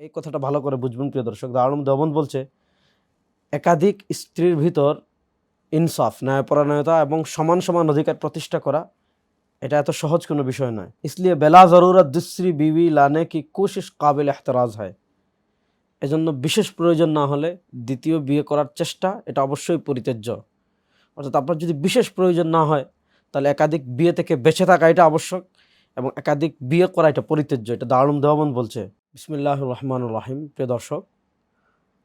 এই কথাটা ভালো করে বুঝবেন, প্রিয় দর্শক। দারুণ দমন বলছে। একাধিক স্ত্রীর ভিতর ইনসাফ, ন্যায়পরায়ণতা এবং সমান সমান অধিকার প্রতিষ্ঠা করা, এটা এত সহজ কোনো বিষয় নয়। ইসলিয়ে বেলা জরুরত দুশ্রী বিবি লানে কি কোশিস কাবিল এহতরাজ হয়? এজন্য বিশেষ প্রয়োজন না হলে দ্বিতীয় বিয়ে করার চেষ্টা, এটা অবশ্যই পরিত্যাজ্য। অর্থাৎ আপনার যদি বিশেষ প্রয়োজন না হয়, তাহলে একাধিক বিয়ে থেকে বেঁচে থাকা এটা আবশ্যক এবং একাধিক বিয়ে করা এটা পরিত্যাজ্য, এটা দারুণ দেওয়ামন বলছে। বিসমিল্লাহ রহমান রাহিম প্রিয় দর্শক,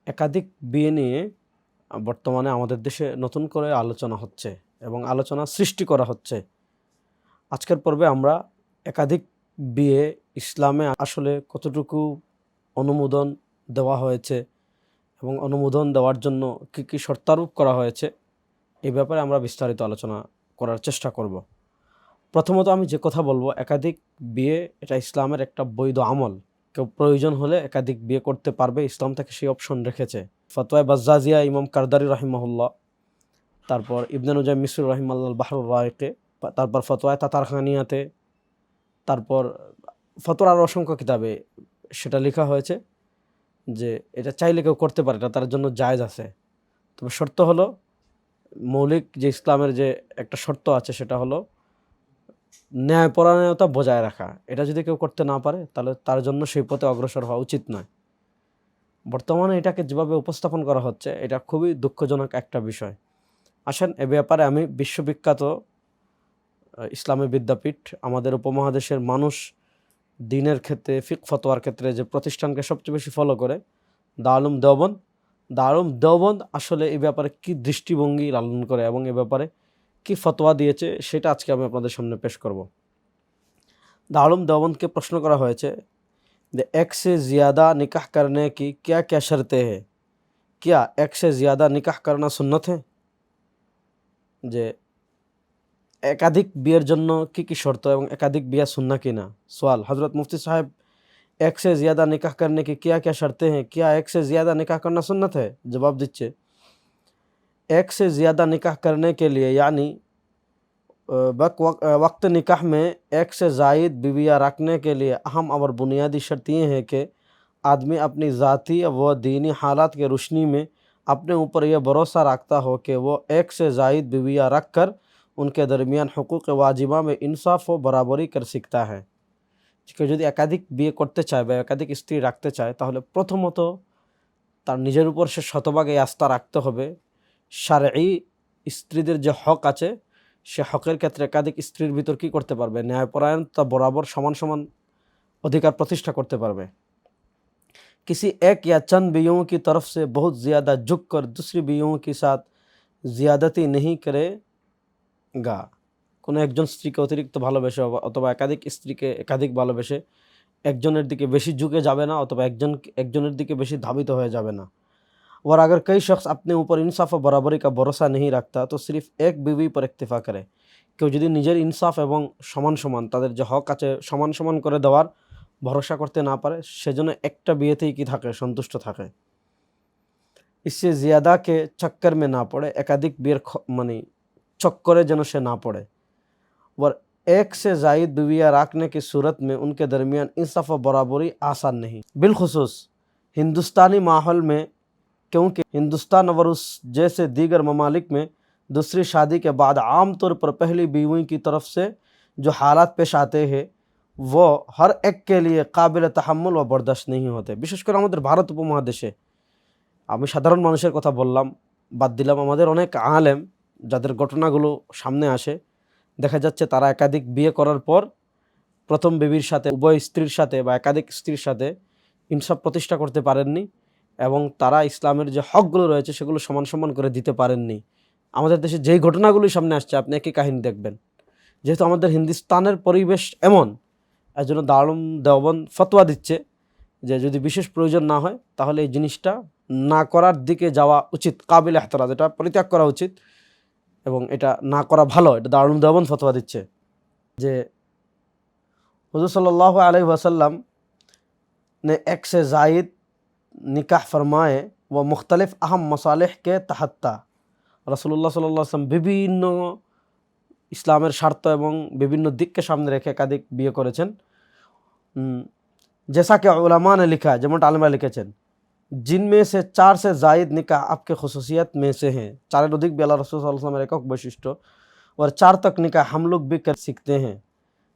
একাধিক বিয়ে নিয়ে বর্তমানে আমাদের দেশে নতুন করে আলোচনা হচ্ছে এবং আলোচনা সৃষ্টি করা হচ্ছে। আজকের পর্বে আমরা একাধিক বিয়ে ইসলামে আসলে কতটুকু অনুমোদন দেওয়া হয়েছে এবং অনুমোদন দেওয়ার জন্য কী কী শর্তারোপ করা হয়েছে এই ব্যাপারে আমরা বিস্তারিত আলোচনা করার চেষ্টা করব। প্রথমত আমি যে কথা বলব, একাধিক বিয়ে এটা ইসলামের একটা বৈধ আমল। কেউ প্রয়োজন হলে একাধিক বিয়ে করতে পারবে। ইসলাম থেকে সেই অপশন রেখেছে। ফতোয়া বাজ্জাজিয়া ইমাম কারদারি রহিমাহুল্লাহ, তারপর ইবনানুজাই মিসুর রহিমাল্লাহ বাহরুর রায়কে তারপর ফতোয়ায় তাতার খানিয়াতে তারপর ফতোয়ার আরও অসংখ্য কিতাবে সেটা লেখা হয়েছে যে এটা চাইলে কেউ করতে পারে, এটা তার জন্য জায়েজ আছে। তবে শর্ত হলো, মৌলিক যে ইসলামের যে একটা শর্ত আছে সেটা হলো ন্যায়পরায়ণতা বজায় রাখা। এটা যদি কেউ করতে না পারে, তাহলে তার জন্য সেই পথে অগ্রসর হওয়া উচিত নয়। বর্তমানে এটাকে যেভাবে উপস্থাপন করা হচ্ছে, এটা খুবই দুঃখজনক একটা বিষয়। আসেন, এ ব্যাপারে আমি বিশ্ববিখ্যাত ইসলামী বিদ্যাপীঠ, আমাদের উপমহাদেশের মানুষ দিনের ক্ষেত্রে, ফিক ফতোয়ার ক্ষেত্রে যে প্রতিষ্ঠানকে সবচেয়ে বেশি ফলো করে দারুম দেওবন্দ। দারুম দেওবন্দ আসলে এ ব্যাপারে কি দৃষ্টিভঙ্গি লালন করে এবং এ ব্যাপারে কি ফতোয়া দিয়েছে সেটা আজকে আমি আপনাদের সামনে পেশ করব। দা আলম দেওয়ানকে প্রশ্ন করা হয়েছে যে এক সে জিয়াদা নিকাহ করনে কি ক্যা ক্যা শর্তে হে ক্যা এক সে জিয়াদা নিকাহ করনা সুন্নত হে যে একাধিক বিয়ের জন্য কি কি শর্ত এবং একাধিক বিয়া সুন্না কিনা সোয়াল হজরত মুফতি সাহেব এক সে জিয়াদা নিকাহ করনে কি ক্যা ক্যা শর্তে হ্যাঁ ক্যা এক সে জিয়াদা নিকাহ করনা সুন্নত হে জবাব দিচ্ছে एक से ज़्यादा निकाह करने के लिए यानी अ, वक, वक- अ, वक्त निकाह में एक से जायद बीवियाँ रखने के लिए अहम और बुनियादी शर्त ये है कि आदमी अपनी ज़ाती व दीनी हालात के रोशनी में अपने ऊपर यह भरोसा रखता हो कि वो एक से जायद बीवियाँ रख कर उनके दरमियान हकूक़ वाजिबा में इंसाफ व बराबरी कर सकता है কেউ যদি একাধিক বিয়ে করতে চায় বা একাধিক স্ত্রী রাখতে চায় তাহলে প্রথমত তার নিজের উপর সে শতভাগ এই আস্থা রাখতে হবে সারই স্ত্রীদের যে হক আছে সে হকের ক্ষেত্রে একাধিক স্ত্রীর ভিতর কি করতে পারবে ন্যায়পরায়ণতা বরাবর সমান সমান অধিকার প্রতিষ্ঠা করতে পারবে किसी एक या चंद बीवियों की तरफ से बहुत ज़्यादा झुक कर दूसरी बीवियों के साथ ज़्यादती नहीं करेगा কোনো একজন স্ত্রীকে অতিরিক্ত ভালোবেসে অবা- অথবা একাধিক স্ত্রীকে একাধিক ভালোবেসে একজনের দিকে বেশি ঝুঁকে যাবে না অথবা একজন একজনের দিকে বেশি ধাবিত হয়ে যাবে না और अगर कई शख्स अपने ऊपर इंसाफ और बराबरी का भरोसा नहीं रखता तो सिर्फ एक बीवी पर इक्तफा करे কেউ যদি নিজের ইনসাফ এবং সমান সমান তাদের যে হক আছে সমান সমান করে দেওয়ার ভরসা করতে না পারে সেজন্য একটা বিয়েতেই কি থাকে সন্তুষ্ট থাকে इससे ज़्यादा के चक्कर में ना पड़े एकाधिक বিয়ের খ- মানে চক্করে যেন সে না পড়ে और एक से जायद बीवियाँ रखने की सूरत में उनके दरमियान इंसाफ और बराबरी आसान नहीं बिलखसूस हिंदुस्तानी माहौल में क्योंकि हिंदुस्तान और उस जैसे दीगर ममालिक में दूसरी शादी के बाद आम तौर पर पहली बीवी की तरफ से जो हालात पेश आते हैं वो हर एक के लिए काबिल तहम्मुल व बर्दाश्त नहीं होते বিশেষ করে আমাদের ভারত উপমহাদেশে আমি সাধারণ মানুষের কথা বললাম বাদ দিলাম আমাদের অনেক আলেম যাদের ঘটনাগুলো সামনে আসে দেখা যাচ্ছে তারা একাধিক বিয়ে করার পর প্রথম বেবির সাথে উভয় স্ত্রীর সাথে বা একাধিক স্ত্রীর সাথে ইনসাফ প্রতিষ্ঠা করতে পারেননি এবং তারা ইসলামের যে হকগুলো রয়েছে সেগুলো সমান সমান করে দিতে পারেননি। আমাদের দেশে যেই ঘটনাগুলি সামনে আসছে, আপনি একই কাহিনী দেখবেন। যেহেতু আমাদের হিন্দুস্তানের পরিবেশ এমন এর জন্য দারুম দেওয়ান ফতোয়া দিচ্ছে যে যদি বিশেষ প্রয়োজন না হয়, তাহলে এই জিনিসটা না করার দিকে যাওয়া উচিত, কাবিল এহতরাজ। এটা পরিত্যাগ করা উচিত এবং এটা না করা ভালো, এটা দারুণ দেওয়ান ফতোয়া দিচ্ছে। যে হজুর সাল্লাহ আলহি ওয়াসাল্লাম এক সে জাইদ निकाह फरमाए व मुख्तलिफ अहम मसालह के तहत था রসুল্লাহ সাল্লাহ আসলাম বিভিন্ন ইসলামের স্বার্থ এবং বিভিন্ন দিককে সামনে রেখে একাধিক বিয়ে করেছেন উম, जैसा कि उलमा ने लिखा है যেমনটা আলমরা লিখেছেন जिनमें से चार से जायद निकाह आपके खसूसियत में से हैं চারের অধিক বেলা রসুল সাল্লামের একক বৈশিষ্ট্য और चार तक निकाह हम लोग भी कर सीखते हैं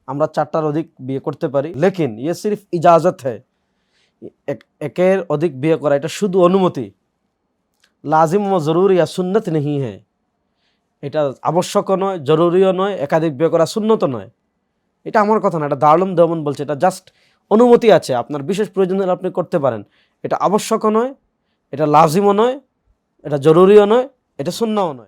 আমরা চারটার অধিক বিয়ে করতে পারি লেকিন ইয়ে সির্ফ ইজাজত है এক- একের অধিক বিয়ে করা, এটা শুধু অনুমতি। লাজিম ও জরুরি আর সুন্নত নেই হ্যাঁ এটা আবশ্যকও নয়, জরুরিও নয়, একাধিক বিয়ে করা সুন্নত নয়। এটা আমার কথা না, এটা দারুলম দেওমন বলছে, এটা জাস্ট অনুমতি আছে, আপনার বিশেষ প্রয়োজন হলে আপনি করতে পারেন। এটা আবশ্যকও নয়, এটা লাজিমও নয়, এটা জরুরিও নয়, এটা শূন্যও নয়।